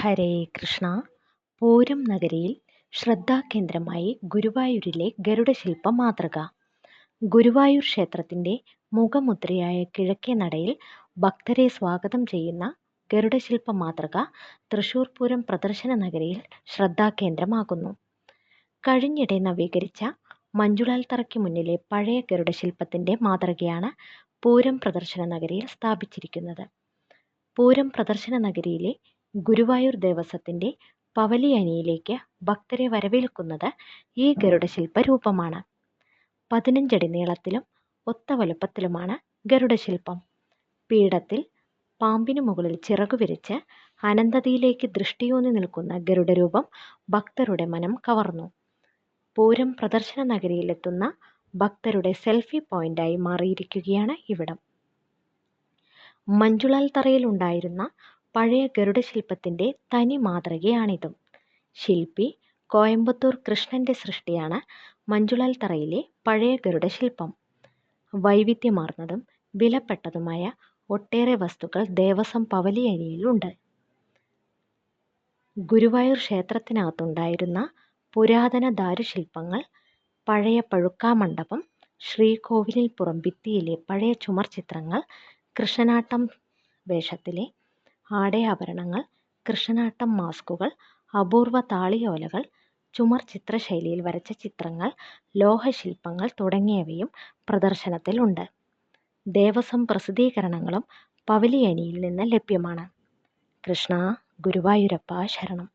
ഹരേ കൃഷ്ണ. പൂരം നഗരിയിൽ ശ്രദ്ധാകേന്ദ്രമായി ഗുരുവായൂരിലെ ഗരുഡശില്പ മാതൃക ഗുരുവായൂർ ക്ഷേത്രത്തിന്റെ മുഖമുദ്രയായ കിഴക്കേ നടയിൽ ഭക്തരെ സ്വാഗതം ചെയ്യുന്ന ഗരുഡശില്പ മാതൃക തൃശൂർ പൂരം പ്രദർശന നഗരിയിൽ ശ്രദ്ധാകേന്ദ്രമാകുന്നു. കഴിഞ്ഞിടെ നവീകരിച്ച മഞ്ജുളാൽ തറയ്ക്ക് മുന്നിലെ പഴയ ഗരുഡശില്പത്തിന്റെ മാതൃകയാണ് പൂരം പ്രദർശന നഗരിയിൽ സ്ഥാപിച്ചിരിക്കുന്നത്. പൂരം പ്രദർശന നഗരിയിലെ ഗുരുവായൂർ ദേവസ്വത്തിന്റെ പവലിയനിയിലേക്ക് ഭക്തരെ വരവേൽക്കുന്നത് ഈ ഗരുഡശില്പ രൂപമാണ് പതിനഞ്ചടി നീളത്തിലും ഒത്ത വലുപ്പത്തിലുമാണ് ഗരുഡശില്പം. പീഠത്തിൽ പാമ്പിനു മുകളിൽ ചിറകു വിരിച്ച് അനന്തതയിലേക്ക് ദൃഷ്ടിയൂന്നി നിൽക്കുന്ന ഗരുഡരൂപം ഭക്തരുടെ മനം കവർന്നു. പൂരം പ്രദർശന നഗരിയിലെത്തുന്ന ഭക്തരുടെ സെൽഫി പോയിന്റായി മാറിയിരിക്കുകയാണ് ഇവിടം. മഞ്ജുളാൽ തറയിലുണ്ടായിരുന്ന പഴയ ഗരുഡശില്പത്തിന്റെ തനി മാതൃകയാണിതും. ശില്പി കോയമ്പത്തൂർ കൃഷ്ണന്റെ സൃഷ്ടിയാണ് മഞ്ജുളാൽ തറയിലെ പഴയ ഗരുഡശില്പം. വൈവിധ്യമാർന്നതും വിലപ്പെട്ടതുമായ ഒട്ടേറെ വസ്തുക്കൾ ദേവസ്വം പവലിയനിയിലുണ്ട് ഗുരുവായൂർ ക്ഷേത്രത്തിനകത്തുണ്ടായിരുന്ന പുരാതന ദാരുശില്പങ്ങൾ പഴയ പഴുക്കാമണ്ഡപം ശ്രീകോവിലിൽ പുറം ഭിത്തിയിലെ പഴയ ചുമർ ചിത്രങ്ങൾ കൃഷ്ണനാട്ടം വേഷത്തിലെ ആടയാഭരണങ്ങൾ കൃഷ്ണനാട്ടം മാസ്കുകൾ അപൂർവ താളിയോലകൾ ചുമർ ചിത്രശൈലിയിൽ വരച്ച ചിത്രങ്ങൾ ലോഹശില്പങ്ങൾ തുടങ്ങിയവയും പ്രദർശനത്തിലുണ്ട്. ദേവസ്വം പ്രസിദ്ധീകരണങ്ങളും പവലിയനിയിൽ നിന്ന് ലഭ്യമാണ്. കൃഷ്ണ ഗുരുവായൂരപ്പ ശരണം.